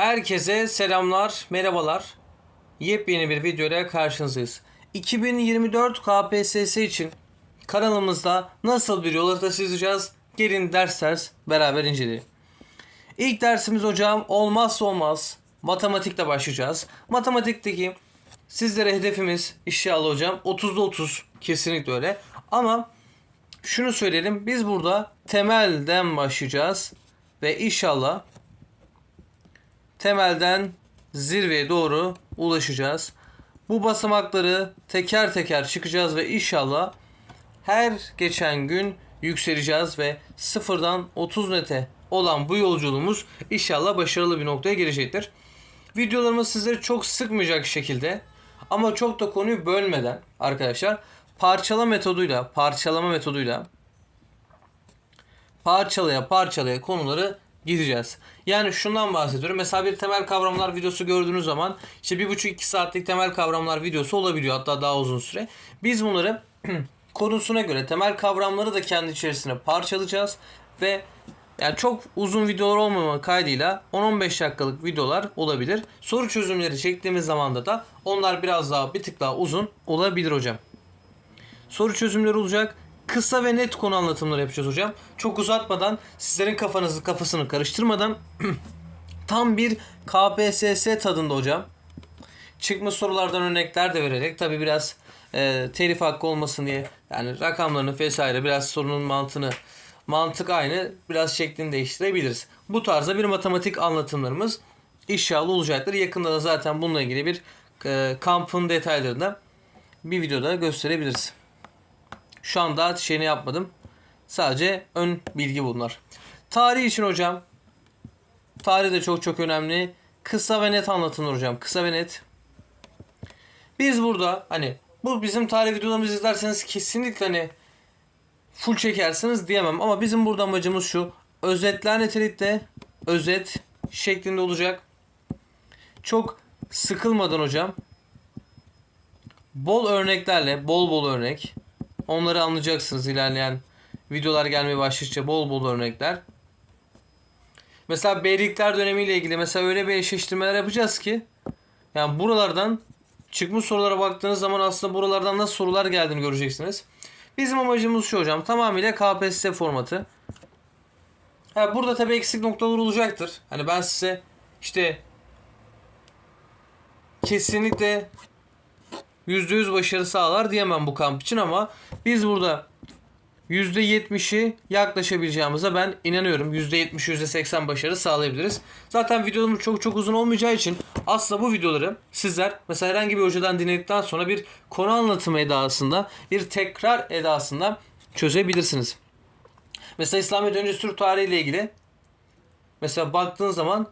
Herkese selamlar, merhabalar. Yepyeni bir videoyla karşınızdayız. 2024 KPSS için kanalımızda nasıl bir yol haritası izleyeceğiz? Gelin ders ders beraber inceleyelim. İlk dersimiz hocam olmazsa olmaz matematikle başlayacağız. Matematikteki sizlere hedefimiz inşallah hocam 30'da 30 kesinlikle öyle. Ama şunu söyleyelim biz burada temelden başlayacağız ve inşallah temelden zirveye doğru ulaşacağız. Bu basamakları teker teker çıkacağız ve inşallah her geçen gün yükseleceğiz ve sıfırdan 30 nete olan bu yolculuğumuz inşallah başarılı bir noktaya gelecektir. Videolarımız sizleri çok sıkmayacak şekilde ama çok da konuyu bölmeden arkadaşlar parçala metoduyla parçalama metoduyla parçalaya parçalaya konuları gideceğiz. Yani şundan bahsediyorum. Mesela bir temel kavramlar videosu gördüğünüz zaman işte bir buçuk iki saatlik temel kavramlar videosu olabiliyor. Hatta daha uzun süre. Biz bunları konusuna göre temel kavramları da kendi içerisine parçalayacağız ve yani çok uzun videolar olmama kaydıyla 10-15 dakikalık videolar olabilir. Soru çözümleri çektiğimiz zamanda da onlar biraz daha bir tık daha uzun olabilir hocam. Soru çözümleri olacak. Kısa ve net konu anlatımları yapacağız hocam. Çok uzatmadan, sizlerin kafanızı kafasını karıştırmadan tam bir KPSS tadında hocam. Çıkmış sorulardan örnekler de vererek tabi biraz e, telif hakkı olmasın diye yani rakamlarını vesaire biraz sorunun mantığını mantık aynı biraz şeklini değiştirebiliriz. Bu tarzda bir matematik anlatımlarımız inşallah olacaktır. Yakında da zaten bununla ilgili bir e, kampın detaylarını bir videoda gösterebiliriz. Şu anda şeyini yapmadım. Sadece ön bilgi bunlar. Tarih için hocam. Tarih de çok çok önemli. Kısa ve net anlatılır hocam. Kısa ve net. Biz burada hani bu bizim tarih videolarımızı izlerseniz kesinlikle hani full çekersiniz diyemem. Ama bizim burada amacımız şu. Özetler nitelikte özet şeklinde olacak. Çok sıkılmadan hocam. Bol örneklerle, bol bol örnek. Onları anlayacaksınız ilerleyen videolar gelmeye başlayınca bol bol örnekler. Mesela beylikler dönemiyle ilgili mesela öyle bir eşleştirmeler yapacağız ki yani buralardan çıkmış sorulara baktığınız zaman aslında buralardan nasıl sorular geldiğini göreceksiniz. Bizim amacımız şu hocam tamamıyla KPSS formatı. Ha, burada tabi eksik noktalar olacaktır. Hani ben size işte kesinlikle %100 başarı sağlar diyemem bu kamp için ama biz burada %70'i yaklaşabileceğimize ben inanıyorum. %70, %80 başarı sağlayabiliriz. Zaten videolarımız çok çok uzun olmayacağı için aslında bu videoları sizler mesela herhangi bir hocadan dinledikten sonra bir konu anlatımı edasında, bir tekrar edasında çözebilirsiniz. Mesela İslamiyet öncesi Türk tarihi ile ilgili mesela baktığın zaman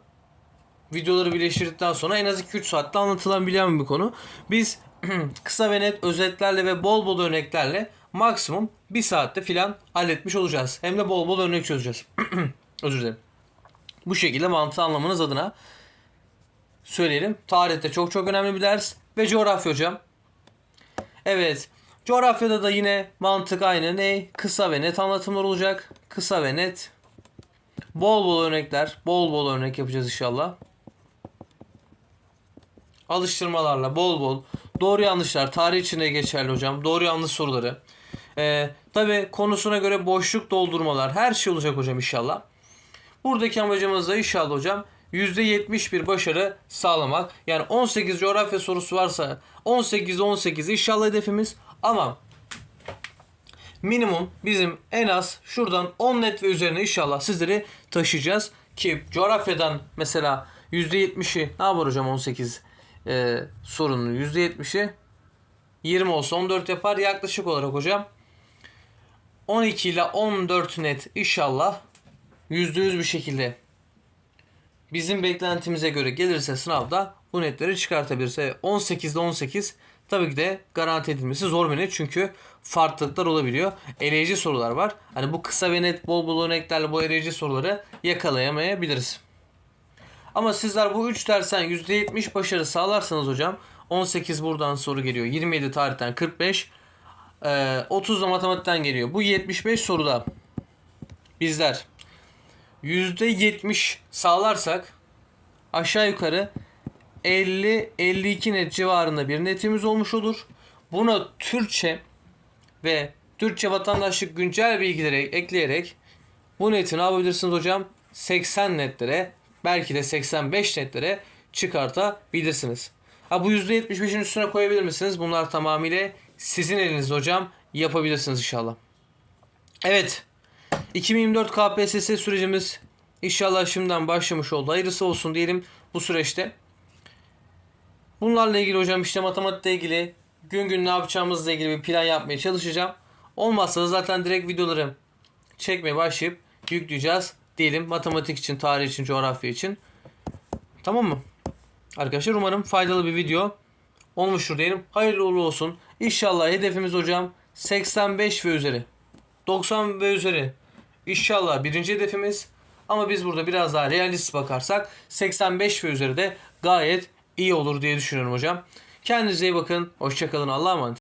videoları birleştirdikten sonra en az 2-3 saatte anlatılabilen bir konu. Biz kısa ve net özetlerle ve bol bol örneklerle maksimum bir saatte filan halletmiş olacağız. Hem de bol bol örnek çözeceğiz. Özür dilerim. Bu şekilde mantığı anlamanız adına söyleyelim. Tarihte çok çok önemli bir ders ve coğrafya hocam. Evet. Coğrafyada da yine mantık aynı. Ne? Kısa ve net anlatımlar olacak. Kısa ve net. Bol bol örnekler. Bol bol örnek yapacağız inşallah. Alıştırmalarla bol bol. Doğru yanlışlar. Tarih içinde geçerli hocam. Doğru yanlış soruları. Ee, Tabi konusuna göre boşluk doldurmalar. Her şey olacak hocam inşallah. Buradaki amacımız da inşallah hocam %70 bir başarı sağlamak. Yani 18 coğrafya sorusu varsa 18'de 18 inşallah hedefimiz. Ama minimum bizim en az şuradan 10 net ve üzerine inşallah sizleri taşıyacağız. Ki coğrafyadan mesela %70'i ne yapar hocam 18 e, sorunun %70'i 20 olsa 14 yapar yaklaşık olarak hocam 12 ile 14 net inşallah %100 bir şekilde bizim beklentimize göre gelirse sınavda bu netleri çıkartabilirse 18'de 18 tabii ki de garanti edilmesi zor bir net çünkü farklılıklar olabiliyor. Eleyici sorular var. Hani bu kısa ve net bol bol örneklerle bu eleyici soruları yakalayamayabiliriz. Ama sizler bu 3 dersten %70 başarı sağlarsanız hocam 18 buradan soru geliyor. 27 tarihten 45 e, 30 da matematikten geliyor. Bu 75 soruda bizler %70 sağlarsak aşağı yukarı 50-52 net civarında bir netimiz olmuş olur. Buna Türkçe ve Türkçe vatandaşlık güncel bilgileri ekleyerek bu neti ne yapabilirsiniz hocam? 80 netlere belki de 85 netlere çıkartabilirsiniz. Ha bu %75'in üstüne koyabilir misiniz? Bunlar tamamıyla sizin elinizde hocam. Yapabilirsiniz inşallah. Evet. 2024 KPSS sürecimiz inşallah şimdiden başlamış oldu. Hayırlısı olsun diyelim bu süreçte. Bunlarla ilgili hocam işte matematikle ilgili gün gün ne yapacağımızla ilgili bir plan yapmaya çalışacağım. Olmazsa da zaten direkt videoları çekmeye başlayıp yükleyeceğiz diyelim. Matematik için, tarih için, coğrafya için. Tamam mı? Arkadaşlar umarım faydalı bir video olmuştur diyelim. Hayırlı uğurlu olsun. İnşallah hedefimiz hocam 85 ve üzeri. 90 ve üzeri. İnşallah birinci hedefimiz. Ama biz burada biraz daha realist bakarsak 85 ve üzeri de gayet iyi olur diye düşünüyorum hocam. Kendinize iyi bakın. Hoşçakalın. Allah'a emanet.